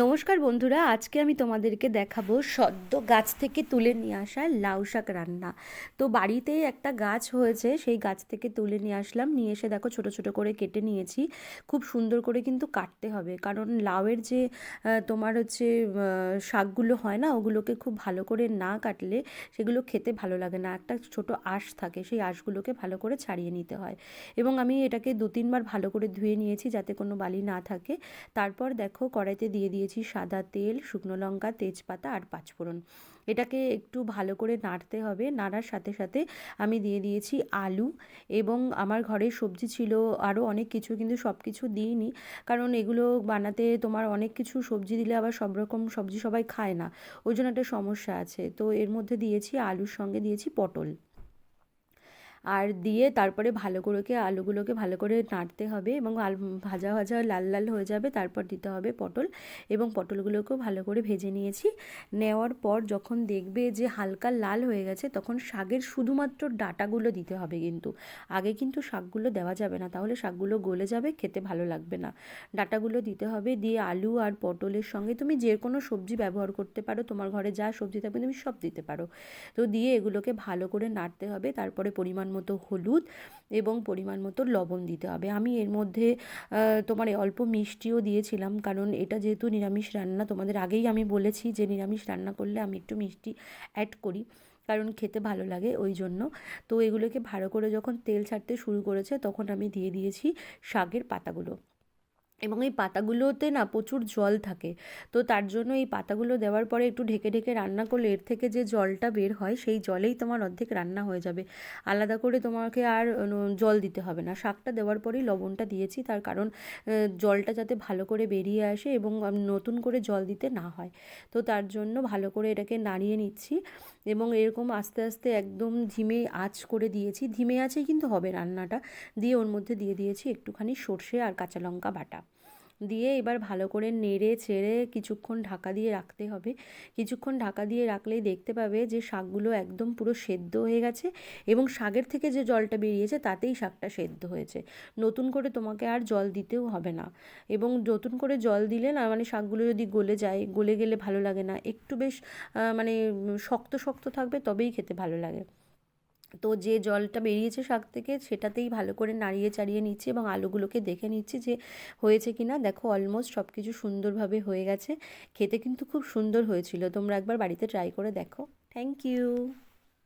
নমস্কার বন্ধুরা, আজকে আমি তোমাদেরকে দেখাবো সদ্য গাছ থেকে তুলে নিয়ে আসা লাউ শাক রান্না। তো বাড়িতে একটা গাছ হয়েছে, সেই গাছ থেকে তুলে নিয়ে আসলাম, নিয়ে এসে দেখো ছোট ছোট করে কেটে নিয়েছি। খুব সুন্দর করে কিন্তু কাটতে হবে, কারণ লাউয়ের যে তোমার হচ্ছে শাকগুলো হয় না, ওগুলোকে খুব ভালো করে না কাটলে সেগুলো খেতে ভালো লাগে না। একটা ছোট আঁশ থাকে, সেই আঁশগুলোকে ভালো করে ছাড়িয়ে নিতে হয়। এবং আমি এটাকে দু তিনবার ভালো করে ধুয়ে নিয়েছি যাতে কোনো বালি না থাকে। তারপর দেখো কড়াইতে দিয়ে দিয়েছি সাদা তেল, শুকনো লঙ্কা, তেজপাতা আর পাঁচফোড়ন। এটাকে একটু ভালো করে নাড়তে হবে। নাড়ার সাথে সাথে আমি দিয়ে দিয়েছি আলু এবং আমার ঘরে সবজি ছিল আরও অনেক কিছু কিন্তু সব কিছু দিইনি। কারণ এগুলো বানাতে তোমার অনেক কিছু সবজি দিলে আবার সব রকম সবজি সবাই খায় না। ওই জন্য একটা সমস্যা আছে। তো এর মধ্যে দিয়েছি আলুর সঙ্গে দিয়েছি পটল। আর দিয়ে তারপরে ভালো করেকে আলুগুলোকে ভালো করে নাড়তে হবে এবং আলু ভাজা ভাজা লাল লাল হয়ে যাবে, তারপর দিতে হবে পটল এবং পটলগুলোকেও ভালো করে ভেজে নিয়েছি। নেওয়ার পর যখন দেখবে যে হালকা লাল হয়ে গেছে, তখন শাকের শুধুমাত্র ডাটাগুলো দিতে হবে কিন্তু। আগে কিন্তু শাকগুলো দেওয়া যাবে না, তাহলে শাকগুলো গলে যাবে, খেতে ভালো লাগবে না। ডাটাগুলো দিতে হবে, দিয়ে আলু আর পটলের সঙ্গে তুমি যে কোনো সবজি ব্যবহার করতে পারো, তোমার ঘরে যা সবজি থাকবে তুমি সব দিতে পারো। তো দিয়ে এগুলোকে ভালো করে নাড়তে হবে, তারপরে পরিমাণ মতো হলুদ এবং পরিমাণ মতো লবণ দিতে হবে। আমি এর মধ্যে তোমার অল্প মিষ্টিও দিয়েছিলাম কারণ এটা যেহেতু নিরামিষ রান্না, তোমাদের আগেই আমি বলেছি যে নিরামিষ রান্না করলে আমি একটু মিষ্টি অ্যাড করি কারণ খেতে ভালো লাগে ওই জন্য। তো এগুলোকে ভালো করে যখন তেল ছাড়তে শুরু করেছে তখন আমি দিয়ে দিয়েছি শাকের পাতাগুলো। এবং এই পাতাগুলোতে না প্রচুর জল থাকে। তো তার জন্য এই পাতাগুলো দেওয়ার পরে একটু ঢেকে ঢেকে রান্না করলে এর থেকে যে জলটা বের হয়, সেই জলেই তোমার অর্ধেক রান্না হয়ে যাবে। আলাদা করে তোমাকে আর জল দিতে হবে না। শাকটা দেওয়ার পরেই লবণটা দিয়েছি, তার কারণ জলটা যাতে ভালো করে বেরিয়ে আসে এবং নতুন করে জল দিতে না হয়। তো তার জন্য ভালো করে এটাকে নাড়িয়ে নিচ্ছি এবং এরকম আস্তে আস্তে একদম ধিমে আঁচ করে দিয়েছি। ধিমে আঁচেই কিন্তু হবে রান্নাটা। দিয়ে ওর মধ্যে দিয়ে দিয়েছি একটুখানি সর্ষে আর কাঁচা লঙ্কা বাটা। দিয়ে এবার ভালো করে নেড়ে ছেড়ে কিছুক্ষণ ঢাকা দিয়ে রাখতে হবে। কিছুক্ষণ ঢাকা দিয়ে রাখলেই দেখতে পাবে যে শাকগুলো একদম পুরো সেদ্ধ হয়ে গেছে এবং শাকের থেকে যে জলটা বেরিয়েছে তাতেই শাকটা সেদ্ধ হয়েছে। নতুন করে তোমাকে আর জল দিতেও হবে না। এবং নতুন করে জল দিলে না মানে শাকগুলো যদি গলে যায়, গলে গেলে ভালো লাগে না। একটু বেশ মানে শক্ত শক্ত থাকবে তবেই খেতে ভালো লাগে। তো যে জলটা বেরিয়েছে শাক থেকে সেটাতেই ভালো করে নাড়িয়ে চাড়িয়ে নিচ্ছি এবং আলুগুলোকে দেখে নিচ্ছি যে হয়েছে কি না। দেখো অলমোস্ট সব কিছু সুন্দরভাবে হয়ে গেছে। খেতে কিন্তু খুব সুন্দর হয়েছিল। তোমরা একবার বাড়িতে ট্রাই করে দেখো। Thank you